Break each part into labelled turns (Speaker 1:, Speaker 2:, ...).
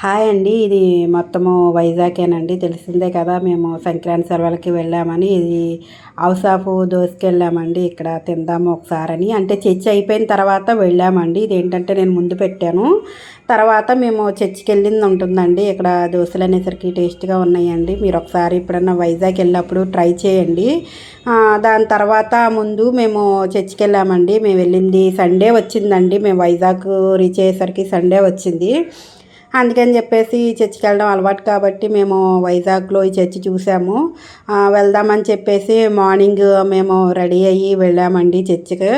Speaker 1: Hi అండి. ఇది మొత్తము వైజాగేనండి. తెలిసిందే కదా మేము సంక్రాంతి సెలవులకి వెళ్ళామని. ఇది హౌస్ ఆఫ్ వెళ్ళామండి ఇక్కడ తిందాము ఒకసారి అని అంటే చర్చి అయిపోయిన తర్వాత వెళ్ళామండి. ఇది ఏంటంటే నేను ముందు పెట్టాను. తర్వాత మేము చర్చికి వెళ్ళింది ఉంటుందండి. ఇక్కడ దోశలు అనేసరికి టేస్ట్గా ఉన్నాయండి. మీరు ఒకసారి ఎప్పుడన్నా వైజాగ్ వెళ్ళినప్పుడు ట్రై చేయండి. దాని తర్వాత ముందు మేము చర్చికి వెళ్ళామండి మేము వెళ్ళింది సండే వచ్చిందండి. మేము వైజాగ్ రీచ్ అయ్యేసరికి సండే వచ్చింది. అందుకని చెప్పేసి చర్చికి వెళ్ళడం అలవాటు కాబట్టి మేము వైజాగ్లో ఈ చర్చి చూసాము. వెళ్దామని చెప్పేసి మార్నింగ్ మేము రెడీ అయ్యి వెళ్ళామండి చర్చికి.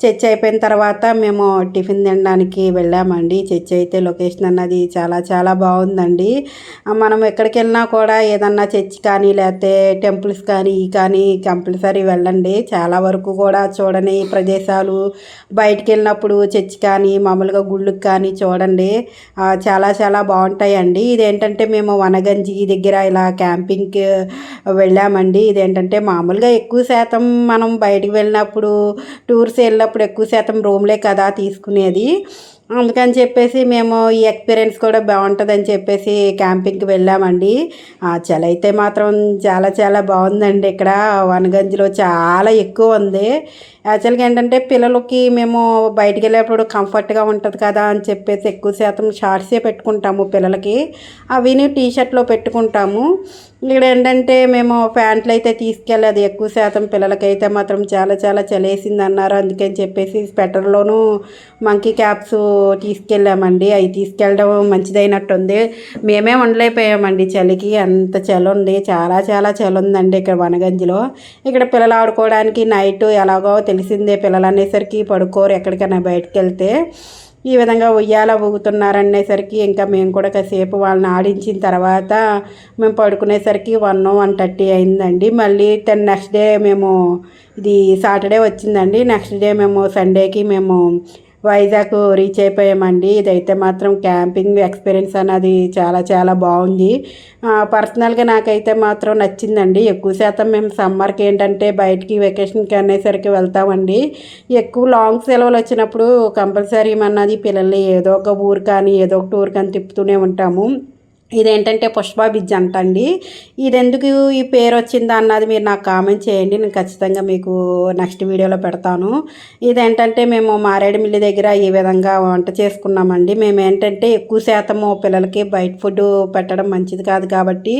Speaker 1: చర్చ్ అయిపోయిన తర్వాత మేము టిఫిన్ తినడానికి వెళ్ళామండి. చర్చ్ అయితే లొకేషన్ అన్నది చాలా చాలా బాగుందండి. మనం ఎక్కడికి వెళ్ళినా కూడా ఏదన్నా చర్చ్ కానీ లేకపోతే టెంపుల్స్ కానీ ఈ కానీ కంపల్సరీ వెళ్ళండి. చాలా వరకు కూడా చూడని ప్రదేశాలు. బయటికి వెళ్ళినప్పుడు చర్చ్ కానీ మామూలుగా గుళ్ళకి కానీ చూడండి. చాలా చాలా బాగుంటాయండి. ఇదేంటంటే మేము వనగంజి దగ్గర ఇలా క్యాంపింగ్కి వెళ్ళామండి. ఇదేంటంటే మామూలుగా ఎక్కువ శాతం మనం బయటికి వెళ్ళినప్పుడు టూర్స్ వెళ్ళినప్పుడు అప్పుడు ఎక్కువ శాతం రూమ్లే కదా తీసుకునేది. అందుకని చెప్పేసి మేము ఈ ఎక్స్పీరియన్స్ కూడా బాగుంటుందని చెప్పేసి క్యాంపింగ్కి వెళ్ళామండి. ఆ చలి అయితే మాత్రం చాలా చాలా బాగుందండి. ఇక్కడ వనగంజిలో చాలా ఎక్కువ ఉంది. యాక్చువల్గా ఏంటంటే పిల్లలకి మేము బయటికి వెళ్ళేప్పుడు కంఫర్ట్గా ఉంటుంది కదా అని చెప్పేసి ఎక్కువ శాతం షార్ట్సే పెట్టుకుంటాము పిల్లలకి. అవిని టీ షర్ట్లో పెట్టుకుంటాము. ఇక్కడ ఏంటంటే మేము ప్యాంట్లు అయితే తీసుకెళ్ళదు ఎక్కువ శాతం పిల్లలకైతే మాత్రం చాలా చాలా చలేసింది అన్నారు అందుకని చెప్పేసి స్వెటర్లోనూ మంకీ క్యాప్స్ తీసుకెళ్ళామండి. అవి తీసుకెళ్ళడం మంచిదైనట్టుంది. మేమే ఉండలేకపోయామండి చలికి. అంత చలి ఉంది చాలా చాలా చలి ఉందండి ఇక్కడ వనగంజిలో. ఇక్కడ పిల్లలు ఆడుకోవడానికి నైట్ ఎలాగో తెలిసిందే పిల్లలు అనేసరికి పడుకోరు ఎక్కడికైనా బయటకు వెళ్తే ఈ విధంగా ఉయ్యాల ఊగుతున్నారనేసరికి ఇంకా మేము కూడా కాసేపు వాళ్ళని ఆడించిన తర్వాత మేము పడుకునేసరికి వన్ వన్ థర్టీ అయిందండి. మళ్ళీ టెన్ నెక్స్ట్ డే మేము ఇది సాటర్డే వచ్చిందండి. నెక్స్ట్ డే మేము సండేకి మేము వైజాగ్ రీచ్ అయిపోయామండి. ఇదైతే మాత్రం క్యాంపింగ్ ఎక్స్పీరియన్స్ అన్నది చాలా చాలా బాగుంది. పర్సనల్గా నాకైతే మాత్రం నచ్చిందండి. ఎక్కువ శాతం మేము సమ్మర్కి ఏంటంటే బయటికి వెకేషన్కి అనేసరికి వెళ్తామండి. ఎక్కువ లాంగ్ సెలవులు వచ్చినప్పుడు కంపల్సరీ అన్నది పిల్లల్ని ఏదో ఒక ఊరు కానీ ఏదో ఒక టూర్ కానీ తిప్పుతూనే ఉంటాము. ఇదేంటంటే పుష్ప బిజ్ అంటండి. ఇది ఎందుకు ఈ పేరు వచ్చిందా అన్నది మీరు నాకు కామెంట్ చేయండి. నేను ఖచ్చితంగా మీకు నెక్స్ట్ వీడియోలో పెడతాను. ఇదేంటంటే మేము మారేడుమిల్లి దగ్గర ఈ విధంగా వంట చేసుకున్నామండి. మేము ఏంటంటే ఎక్కువ శాతము పిల్లలకి బయట ఫుడ్ పెట్టడం మంచిది కాదు కాబట్టి.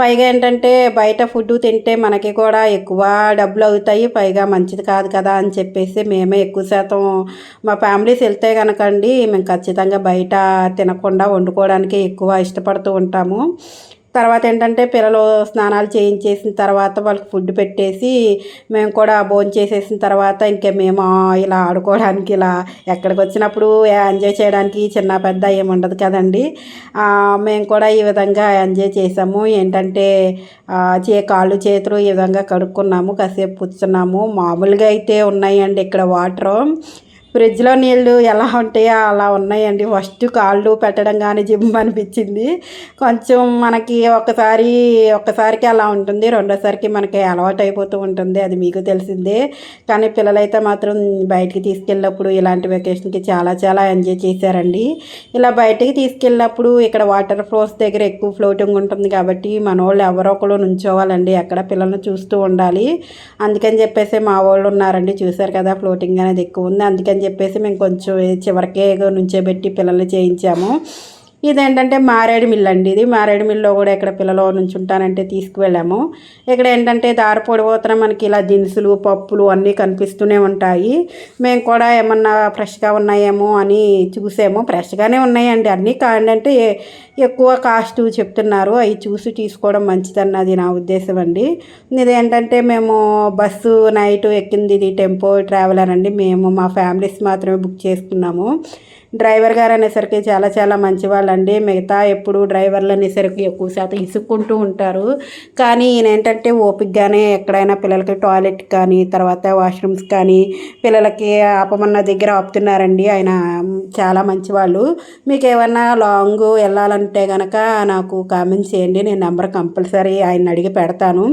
Speaker 1: పైగా ఏంటంటే బయట ఫుడ్ తింటే మనకి కూడా ఎక్కువ డబ్బులు అవుతాయి. పైగా మంచిది కాదు కదా అని చెప్పేసి మేమే ఎక్కువ శాతం మా ఫ్యామిలీస్ వెళ్తే కనుకండి మేము ఖచ్చితంగా బయట తినకుండా వండుకోవడానికి ఎక్కువ ఇష్టపడతాం. ఉంటాము. తర్వాత ఏంటంటే పిల్లలు స్నానాలు చేయించేసిన తర్వాత వాళ్ళకి ఫుడ్ పెట్టేసి మేము కూడా భోజనం చేసేసిన తర్వాత ఇంకా మేము ఇలా ఆడుకోవడానికి ఇలా ఎక్కడికి వచ్చినప్పుడు ఎంజాయ్ చేయడానికి చిన్న పెద్ద ఏమి ఉండదు కదండి. మేము కూడా ఈ విధంగా ఎంజాయ్ చేసాము. ఏంటంటే చే కాళ్ళు చేతులు ఈ విధంగా కడుక్కున్నాము. కాసేపు కూర్చున్నాము. మామూలుగా అయితే ఉన్నాయండి ఇక్కడ వాటర్. ఫ్రిడ్జ్లో నీళ్ళు ఎలా ఉంటాయో అలా ఉన్నాయండి. ఫస్ట్ కాళ్ళు పెట్టడం కానీ జిమ్ అనిపించింది. కొంచెం మనకి ఒకసారి ఒక్కసారికి అలా ఉంటుంది. రెండోసారికి మనకి అలవాటు అయిపోతూ ఉంటుంది. అది మీకు తెలిసిందే. కానీ పిల్లలైతే మాత్రం బయటికి తీసుకెళ్ళినప్పుడు ఇలాంటి వెకేషన్కి చాలా చాలా ఎంజాయ్ చేశారండి. ఇలా బయటికి తీసుకెళ్ళినప్పుడు ఇక్కడ వాటర్ ఫ్లోస్ దగ్గర ఎక్కువ ఫ్లోటింగ్ ఉంటుంది కాబట్టి మన వాళ్ళు ఎవరో ఒకరు నుంచోవాలండి. ఎక్కడ పిల్లల్ని చూస్తూ ఉండాలి. అందుకని చెప్పేసి మా వాళ్ళు ఉన్నారండి. చూశారు కదా ఫ్లోటింగ్ అనేది ఎక్కువ ఉంది. అందుకని చెప్పేసి మేము కొంచెం చివరికే నుంచోబెట్టి పిల్లల్ని చేయించాము. ఇదేంటంటే మారేడు మిల్ అండి. ఇది మారేడు మిల్లో కూడా ఇక్కడ పిల్లలు నుంచి ఉంటానంటే తీసుకువెళ్ళాము. ఇక్కడ ఏంటంటే దారి పొడిపోతున్న మనకి ఇలా దినుసులు పప్పులు అన్నీ కనిపిస్తూనే ఉంటాయి. మేము కూడా ఏమన్నా ఫ్రెష్గా ఉన్నాయేమో అని చూసాము. ఫ్రెష్గానే ఉన్నాయండి. అన్నీ కాదంటే ఎక్కువ కాస్ట్ చెప్తున్నారు. అవి చూసి తీసుకోవడం మంచిదన్నది నా ఉద్దేశం అండి. ఇదేంటంటే మేము బస్సు నైట్ ఎక్కింది ఇది టెంపో ట్రావెలర్ అండి. మేము మా ఫ్యామిలీస్ మాత్రమే బుక్ చేసుకున్నాము. డ్రైవర్ గారు అనేసరికి చాలా చాలా మంచి వాళ్ళండి మిగతా ఎప్పుడు డ్రైవర్లు అనేసరికి ఎక్కువ శాతం ఇసుక్కుంటూ ఉంటారు. కానీ ఈయన ఏంటంటే ఓపిక్గానే ఎక్కడైనా పిల్లలకి టాయిలెట్ కానీ తర్వాత వాష్రూమ్స్ కానీ పిల్లలకి ఆపమన్న దగ్గర ఆపుతున్నారండి. ఆయన చాలా మంచి వాళ్ళు మీకు ఏమన్నా లాంగ్ వెళ్ళాలంటే కనుక నాకు కామెంట్ చేయండి. నేను నెంబర్ కంపల్సరీ ఆయన అడిగి పెడతాను.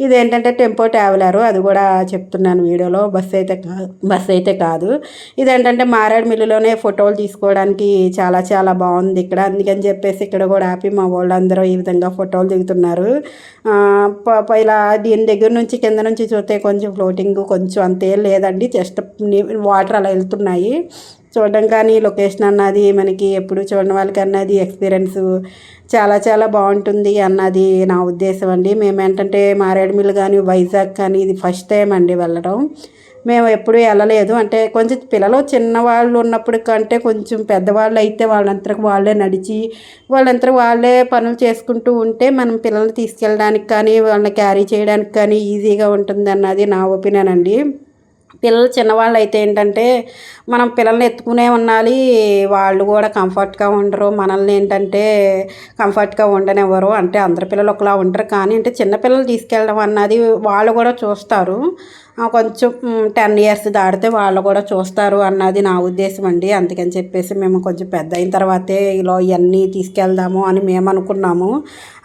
Speaker 1: ఇదేంటంటే టెంపో ట్రావెలర్ అది కూడా చెప్తున్నాను వీడియోలో. బస్సు అయితే కాదు బస్సు అయితే కాదు. ఇదేంటంటే మారేడుమిల్లిలోనే ఫోటోలు తీసుకోవడానికి చాలా చాలా బాగుంది ఇక్కడ. అందుకని చెప్పేసి ఇక్కడ కూడా ఆపి మా వాళ్ళందరూ ఈ విధంగా ఫోటోలు దిగుతున్నారు. ఇలా దీని దగ్గర నుంచి కింద నుంచి చూస్తే కొంచెం ఫ్లోటింగ్ కొంచెం అంతే. లేదండి జస్ట్ వాటర్ అలా వెళ్తున్నాయి. చూడడం కానీ లొకేషన్ అన్నది మనకి ఎప్పుడు చూడని వాళ్ళకి అన్నది ఎక్స్పీరియన్స్ చాలా చాలా బాగుంటుంది అన్నది నా ఉద్దేశం అండి. మేము ఏంటంటే మారేడుమిల్లి కానీ వైజాగ్ కానీ ఇది ఫస్ట్ టైం అండి వెళ్ళడం. మేము ఎప్పుడూ వెళ్ళలేదు. అంటే కొంచెం పిల్లలు చిన్నవాళ్ళు ఉన్నప్పుడు కంటే కొంచెం పెద్దవాళ్ళు అయితే వాళ్ళంతకు వాళ్ళే నడిచి వాళ్ళంతా వాళ్ళే పనులు చేసుకుంటూ ఉంటే మనం పిల్లల్ని తీసుకెళ్ళడానికి కానీ వాళ్ళని క్యారీ చేయడానికి కానీ ఈజీగా ఉంటుంది అన్నది నా ఒపీనియన్ అండి. పిల్లలు చిన్నవాళ్ళు అయితే ఏంటంటే మనం పిల్లల్ని ఎత్తుకునే ఉండాలి. వాళ్ళు కూడా కంఫర్ట్గా ఉండరు. మనల్ని ఏంటంటే కంఫర్ట్గా ఉండనివ్వరు. అంటే అందరి పిల్లలు ఒకలా ఉండరు. కానీ అంటే చిన్నపిల్లలు తీసుకెళ్ళడం అన్నది వాళ్ళు కూడా చూస్తారు. కొంచెం టెన్ ఇయర్స్ దాటితే వాళ్ళు కూడా చూస్తారు అన్నది నా ఉద్దేశం అండి. అందుకని చెప్పేసి మేము కొంచెం పెద్ద అయిన తర్వాతే ఇలా ఇవన్నీ తీసుకెళ్దాము అని మేము అనుకున్నాము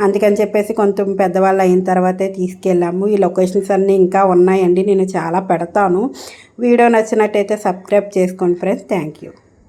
Speaker 1: అందుకని చెప్పేసి కొంచెం పెద్దవాళ్ళు అయిన తర్వాతే తీసుకెళ్ళాము. ఈ లొకేషన్స్ అన్నీ ఇంకా ఉన్నాయండి. నేను చాలా పెడతాను. వీడియో నచ్చినట్టయితే సబ్స్క్రైబ్ చేసుకోండి ఫ్రెండ్స్. Thank you.